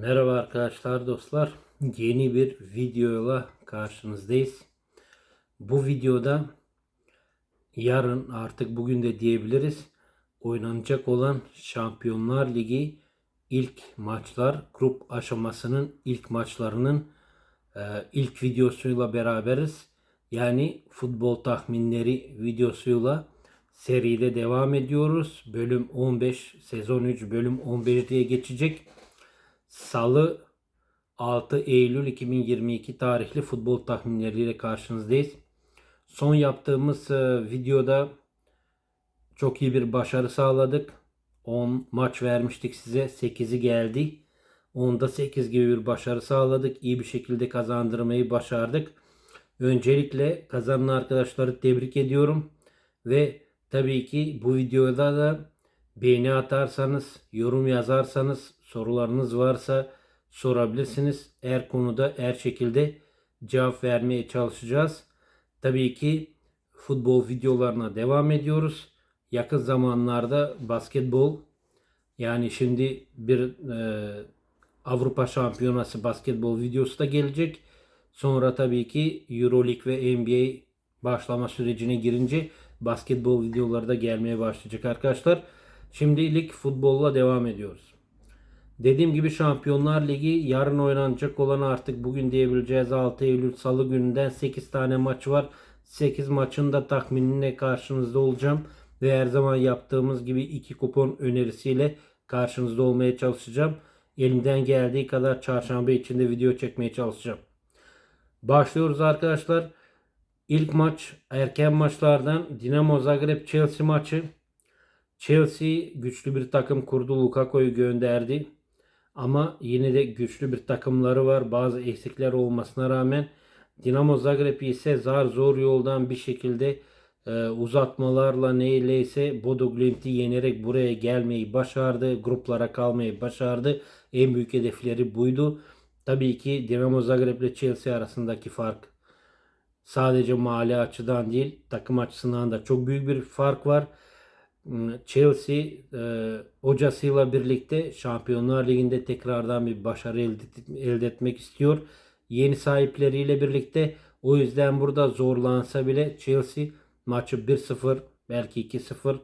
Merhaba arkadaşlar dostlar. Yeni bir videoyla karşınızdayız. Bu videoda yarın artık bugün de diyebiliriz oynanacak olan Şampiyonlar Ligi ilk maçlar grup aşamasının ilk maçlarının e, ilk videosuyla beraberiz. Yani futbol tahminleri videosuyla seride devam ediyoruz. Bölüm 15 sezon 3 bölüm 15 diye geçecek. Salı 6 Eylül 2022 tarihli futbol tahminleriyle karşınızdayız. Son yaptığımız e, videoda çok iyi bir başarı sağladık. 10 maç vermiştik size. 8'i geldi. 10'da 8 gibi bir başarı sağladık. İyi bir şekilde kazandırmayı başardık. Öncelikle kazanan arkadaşları tebrik ediyorum. Ve tabii ki bu videoda da beğeni atarsanız, yorum yazarsanız, sorularınız varsa sorabilirsiniz. Her konuda her şekilde cevap vermeye çalışacağız. Tabii ki futbol videolarına devam ediyoruz. Yakın zamanlarda basketbol yani şimdi bir e, Avrupa Şampiyonası basketbol videosu da gelecek. Sonra tabii ki Euroleague ve NBA başlama sürecine girince basketbol videoları da gelmeye başlayacak arkadaşlar. Şimdilik futbolla devam ediyoruz. Dediğim gibi Şampiyonlar Ligi yarın oynanacak olan artık bugün diyebileceğiz 6 Eylül Salı gününden 8 tane maç var. 8 maçın da tahminine karşınızda olacağım. Ve her zaman yaptığımız gibi 2 kupon önerisiyle karşınızda olmaya çalışacağım. Elimden geldiği kadar çarşamba içinde video çekmeye çalışacağım. Başlıyoruz arkadaşlar. İlk maç erken maçlardan Dinamo Zagreb Chelsea maçı. Chelsea güçlü bir takım kurdu. Lukaku'yu gönderdi. Ama yine de güçlü bir takımları var. Bazı eksikler olmasına rağmen Dinamo Zagreb ise zar zor yoldan bir şekilde e, uzatmalarla neyleyse Bodo Glimt'i yenerek buraya gelmeyi başardı. Gruplara kalmayı başardı. En büyük hedefleri buydu. Tabii ki Dinamo Zagreb ile Chelsea arasındaki fark sadece mali açıdan değil takım açısından da çok büyük bir fark var. Chelsea e, hocasıyla birlikte Şampiyonlar Ligi'nde tekrardan bir başarı elde, etmek istiyor. Yeni sahipleriyle birlikte o yüzden burada zorlansa bile Chelsea maçı 1-0 belki 2-0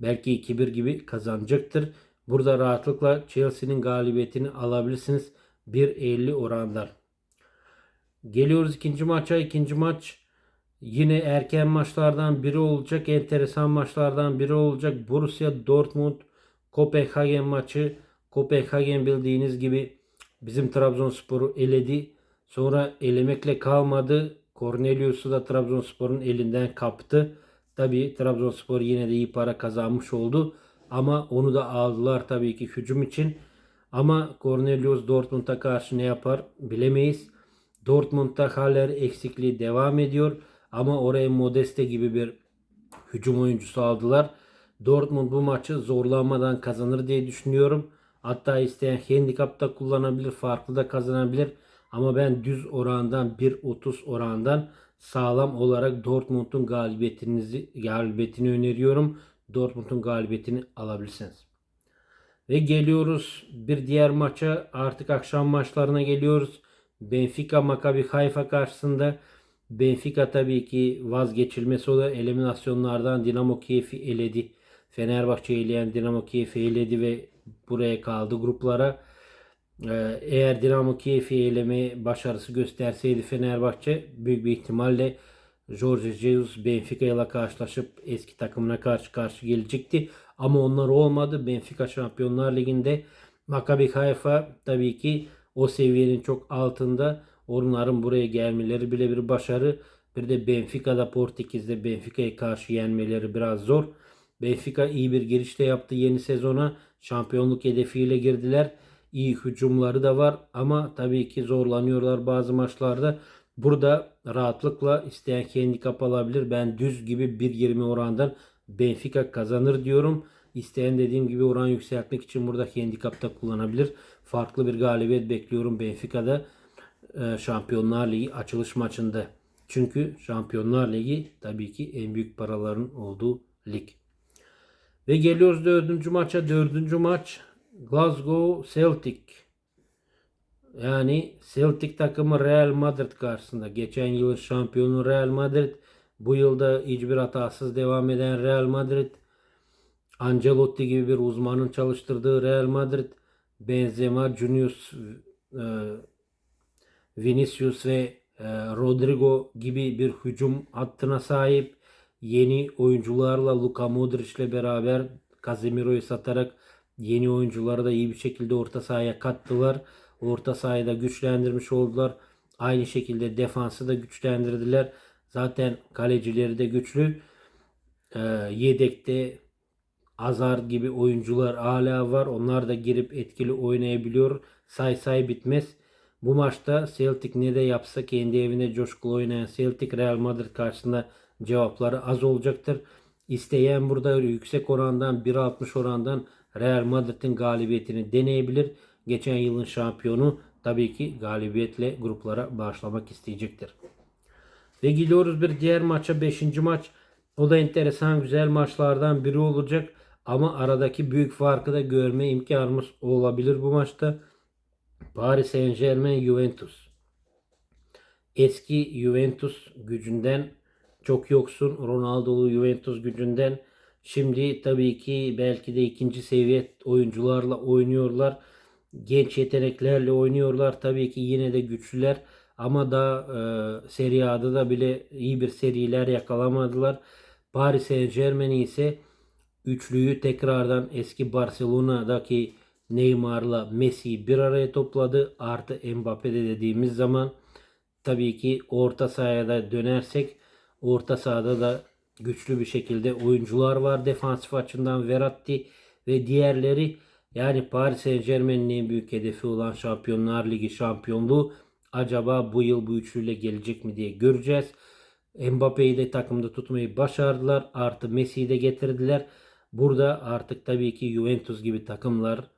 belki 2-1 gibi kazanacaktır. Burada rahatlıkla Chelsea'nin galibiyetini alabilirsiniz. 1.50 oranlar. Geliyoruz ikinci maça. İkinci maç yine erken maçlardan biri olacak. Enteresan maçlardan biri olacak. Borussia Dortmund Kopenhagen maçı. Kopenhagen bildiğiniz gibi bizim Trabzonspor'u eledi. Sonra elemekle kalmadı. Cornelius'u da Trabzonspor'un elinden kaptı. Tabi Trabzonspor yine de iyi para kazanmış oldu. Ama onu da aldılar tabii ki hücum için. Ama Cornelius Dortmund'a karşı ne yapar bilemeyiz. Dortmund'da Haller eksikliği devam ediyor. Ama oraya Modeste gibi bir hücum oyuncusu aldılar. Dortmund bu maçı zorlanmadan kazanır diye düşünüyorum. Hatta isteyen handicap da kullanabilir, farklı da kazanabilir. Ama ben düz orandan 1.30 orandan sağlam olarak Dortmund'un galibiyetinizi galibiyetini öneriyorum. Dortmund'un galibiyetini alabilirsiniz. Ve geliyoruz bir diğer maça. Artık akşam maçlarına geliyoruz. Benfica Maccabi Haifa karşısında Benfica tabii ki vazgeçilmesi olan eliminasyonlardan Dinamo Kiev'i eledi. Fenerbahçe eleyen Dinamo Kiev'i eledi ve buraya kaldı gruplara. Ee, eğer Dinamo Kiev'i eleme başarısı gösterseydi Fenerbahçe büyük bir ihtimalle Jorge Jesus Benfica ile karşılaşıp eski takımına karşı karşı gelecekti. Ama onlar olmadı. Benfica Şampiyonlar Ligi'nde Maccabi Haifa tabii ki o seviyenin çok altında. Onların buraya gelmeleri bile bir başarı. Bir de Benfica'da Portekiz'de Benfica'ya karşı yenmeleri biraz zor. Benfica iyi bir girişte yaptı yeni sezona. Şampiyonluk hedefiyle girdiler. İyi hücumları da var ama tabii ki zorlanıyorlar bazı maçlarda. Burada rahatlıkla isteyen handikap alabilir. Ben düz gibi 1.20 orandan Benfica kazanır diyorum. İsteyen dediğim gibi oran yükseltmek için burada handikapta kullanabilir. Farklı bir galibiyet bekliyorum Benfica'da Şampiyonlar Ligi açılış maçında. Çünkü Şampiyonlar Ligi tabii ki en büyük paraların olduğu lig. Ve geliyoruz dördüncü maça. Dördüncü maç Glasgow Celtic. Yani Celtic takımı Real Madrid karşısında. Geçen yılın şampiyonu Real Madrid. Bu yılda hiçbir hatasız devam eden Real Madrid. Ancelotti gibi bir uzmanın çalıştırdığı Real Madrid. Benzema, Junius, e, Vinicius ve e, Rodrigo gibi bir hücum hattına sahip. Yeni oyuncularla Luka Modric ile beraber Casemiro'yu satarak yeni oyuncuları da iyi bir şekilde orta sahaya kattılar. Orta sahayı da güçlendirmiş oldular. Aynı şekilde defansı da güçlendirdiler. Zaten kalecileri de güçlü. Ee, yedekte Azar gibi oyuncular hala var. Onlar da girip etkili oynayabiliyor. Say say bitmez. Bu maçta Celtic ne de yapsa kendi evinde coşkulu oynayan Celtic Real Madrid karşısında cevapları az olacaktır. İsteyen burada yüksek orandan 1.60 orandan Real Madrid'in galibiyetini deneyebilir. Geçen yılın şampiyonu tabii ki galibiyetle gruplara başlamak isteyecektir. Ve gidiyoruz bir diğer maça 5. maç. O da enteresan güzel maçlardan biri olacak. Ama aradaki büyük farkı da görme imkanımız olabilir bu maçta. Paris Saint Germain Juventus. Eski Juventus gücünden çok yoksun. Ronaldo'lu Juventus gücünden. Şimdi tabii ki belki de ikinci seviye oyuncularla oynuyorlar. Genç yeteneklerle oynuyorlar. Tabii ki yine de güçlüler. Ama da e, Serie A'da da bile iyi bir seriler yakalamadılar. Paris Saint Germain ise üçlüyü tekrardan eski Barcelona'daki Neymar'la Messi'yi bir araya topladı. Artı Mbappe'de dediğimiz zaman tabii ki orta sahaya da dönersek orta sahada da güçlü bir şekilde oyuncular var defansif açıdan Verratti ve diğerleri yani Paris Saint Germain'in en büyük hedefi olan Şampiyonlar Ligi şampiyonluğu acaba bu yıl bu üçlüyle gelecek mi diye göreceğiz. Mbappe'yi de takımda tutmayı başardılar. Artı Messi'yi de getirdiler. Burada artık tabii ki Juventus gibi takımlar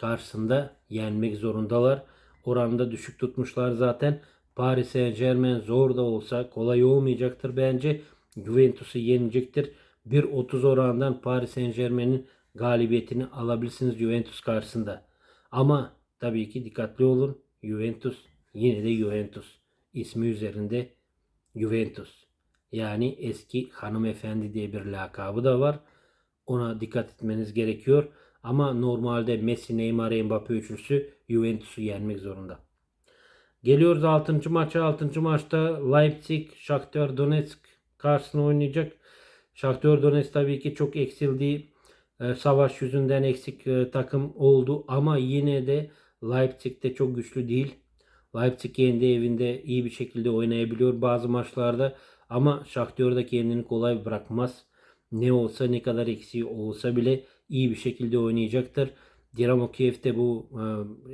karşısında yenmek zorundalar. Oranda düşük tutmuşlar zaten. Paris Saint Germain zor da olsa kolay olmayacaktır bence. Juventus'u yenecektir. 1.30 orandan Paris Saint Germain'in galibiyetini alabilirsiniz Juventus karşısında. Ama tabii ki dikkatli olun. Juventus yine de Juventus. İsmi üzerinde Juventus. Yani eski hanımefendi diye bir lakabı da var. Ona dikkat etmeniz gerekiyor. Ama normalde Messi, Neymar, Mbappe üçlüsü Juventus'u yenmek zorunda. Geliyoruz 6. maça. 6. maçta Leipzig, Shakhtar Donetsk karşısında oynayacak. Shakhtar Donetsk tabii ki çok eksildiği e, savaş yüzünden eksik e, takım oldu ama yine de Leipzig de çok güçlü değil. Leipzig kendi evinde iyi bir şekilde oynayabiliyor bazı maçlarda ama Shakhtar da kendini kolay bırakmaz. Ne olsa ne kadar eksiği olsa bile iyi bir şekilde oynayacaktır. Dinamo Kiev de bu e,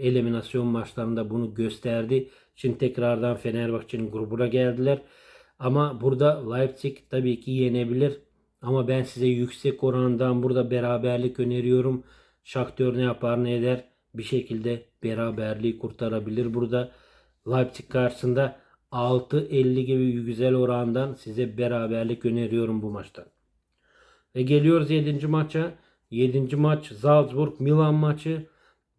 eliminasyon maçlarında bunu gösterdi. Şimdi tekrardan Fenerbahçe'nin grubuna geldiler. Ama burada Leipzig tabii ki yenebilir. Ama ben size yüksek orandan burada beraberlik öneriyorum. Shakhtar ne yapar ne eder bir şekilde beraberliği kurtarabilir burada. Leipzig karşısında 6.50 gibi güzel orandan size beraberlik öneriyorum bu maçta. Ve geliyoruz 7. maça. 7. maç Salzburg Milan maçı.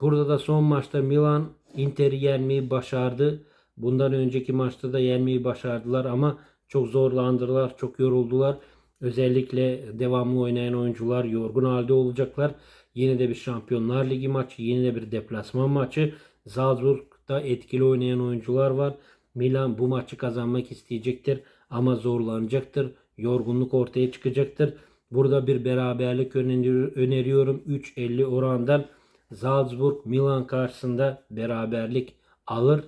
Burada da son maçta Milan Inter'i yenmeyi başardı. Bundan önceki maçta da yenmeyi başardılar ama çok zorlandılar, çok yoruldular. Özellikle devamlı oynayan oyuncular yorgun halde olacaklar. Yine de bir Şampiyonlar Ligi maçı, yine de bir deplasman maçı. Salzburg'da etkili oynayan oyuncular var. Milan bu maçı kazanmak isteyecektir ama zorlanacaktır. Yorgunluk ortaya çıkacaktır. Burada bir beraberlik öneriyorum. 3.50 orandan Salzburg Milan karşısında beraberlik alır.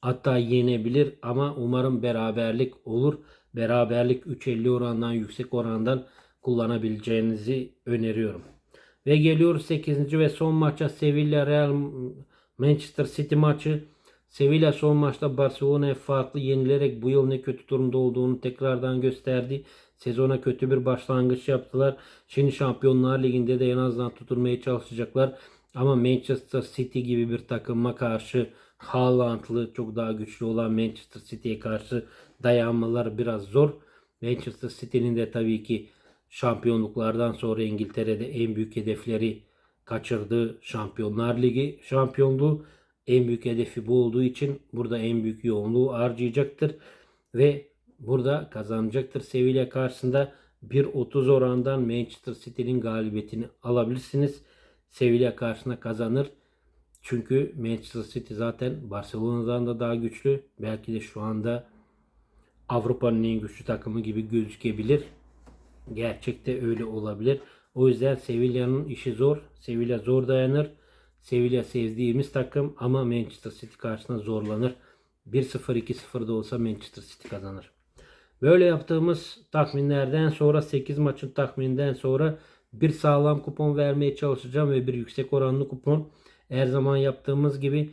Hatta yenebilir ama umarım beraberlik olur. Beraberlik 3.50 orandan yüksek orandan kullanabileceğinizi öneriyorum. Ve geliyoruz 8. ve son maça Sevilla Real Manchester City maçı. Sevilla son maçta Barcelona'ya farklı yenilerek bu yıl ne kötü durumda olduğunu tekrardan gösterdi. Sezona kötü bir başlangıç yaptılar. Şimdi Şampiyonlar Ligi'nde de en azından tutunmaya çalışacaklar. Ama Manchester City gibi bir takıma karşı Haaland'lı çok daha güçlü olan Manchester City'ye karşı dayanmalar biraz zor. Manchester City'nin de tabii ki şampiyonluklardan sonra İngiltere'de en büyük hedefleri kaçırdığı Şampiyonlar Ligi şampiyonluğu. En büyük hedefi bu olduğu için burada en büyük yoğunluğu harcayacaktır. Ve burada kazanacaktır. Sevilla karşısında 1.30 orandan Manchester City'nin galibiyetini alabilirsiniz. Sevilla karşısında kazanır. Çünkü Manchester City zaten Barcelona'dan da daha güçlü. Belki de şu anda Avrupa'nın en güçlü takımı gibi gözükebilir. Gerçekte öyle olabilir. O yüzden Sevilla'nın işi zor. Sevilla zor dayanır. Sevilla sevdiğimiz takım ama Manchester City karşısında zorlanır. 1-0 2-0 da olsa Manchester City kazanır. Böyle yaptığımız tahminlerden sonra 8 maçın tahmininden sonra bir sağlam kupon vermeye çalışacağım ve bir yüksek oranlı kupon. Her zaman yaptığımız gibi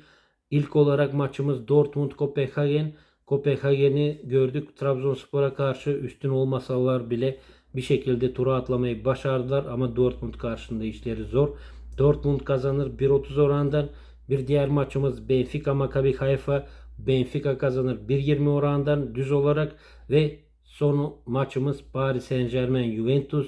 ilk olarak maçımız Dortmund Kopenhagen. Kopenhagen'i gördük. Trabzonspor'a karşı üstün olmasalar bile bir şekilde tura atlamayı başardılar ama Dortmund karşısında işleri zor. Dortmund kazanır 1.30 orandan. Bir diğer maçımız Benfica Maccabi Haifa. Benfica kazanır 1.20 orandan düz olarak ve son maçımız Paris Saint Germain Juventus.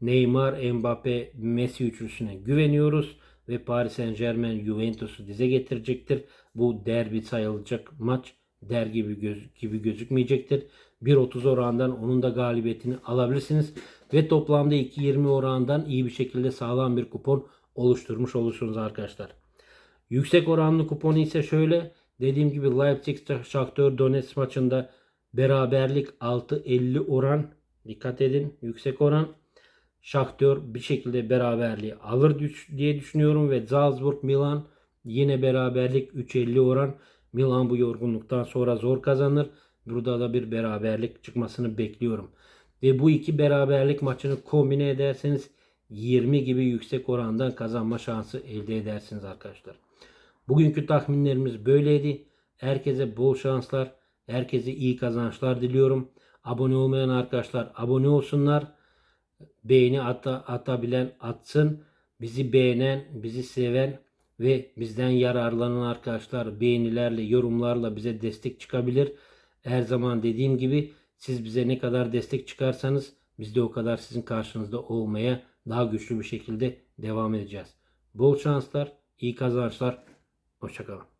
Neymar, Mbappe, Messi üçlüsüne güveniyoruz ve Paris Saint Germain Juventus'u dize getirecektir. Bu derbi sayılacak maç der gibi, göz, gibi gözükmeyecektir. 1.30 orandan onun da galibiyetini alabilirsiniz. Ve toplamda 2.20 orandan iyi bir şekilde sağlam bir kupon oluşturmuş olursunuz arkadaşlar. Yüksek oranlı kuponu ise şöyle. Dediğim gibi Leipzig Shakhtar Donetsk maçında beraberlik 6.50 oran. Dikkat edin yüksek oran. Shakhtar bir şekilde beraberliği alır diye düşünüyorum ve Salzburg Milan yine beraberlik 3.50 oran. Milan bu yorgunluktan sonra zor kazanır. Burada da bir beraberlik çıkmasını bekliyorum. Ve bu iki beraberlik maçını kombine ederseniz 20 gibi yüksek orandan kazanma şansı elde edersiniz arkadaşlar. Bugünkü tahminlerimiz böyleydi. Herkese bol şanslar, herkese iyi kazançlar diliyorum. Abone olmayan arkadaşlar abone olsunlar. Beğeni ata, atabilen atsın. Bizi beğenen, bizi seven ve bizden yararlanan arkadaşlar beğenilerle, yorumlarla bize destek çıkabilir. Her zaman dediğim gibi siz bize ne kadar destek çıkarsanız biz de o kadar sizin karşınızda olmaya daha güçlü bir şekilde devam edeceğiz. Bol şanslar, iyi kazançlar. Hoşçakalın.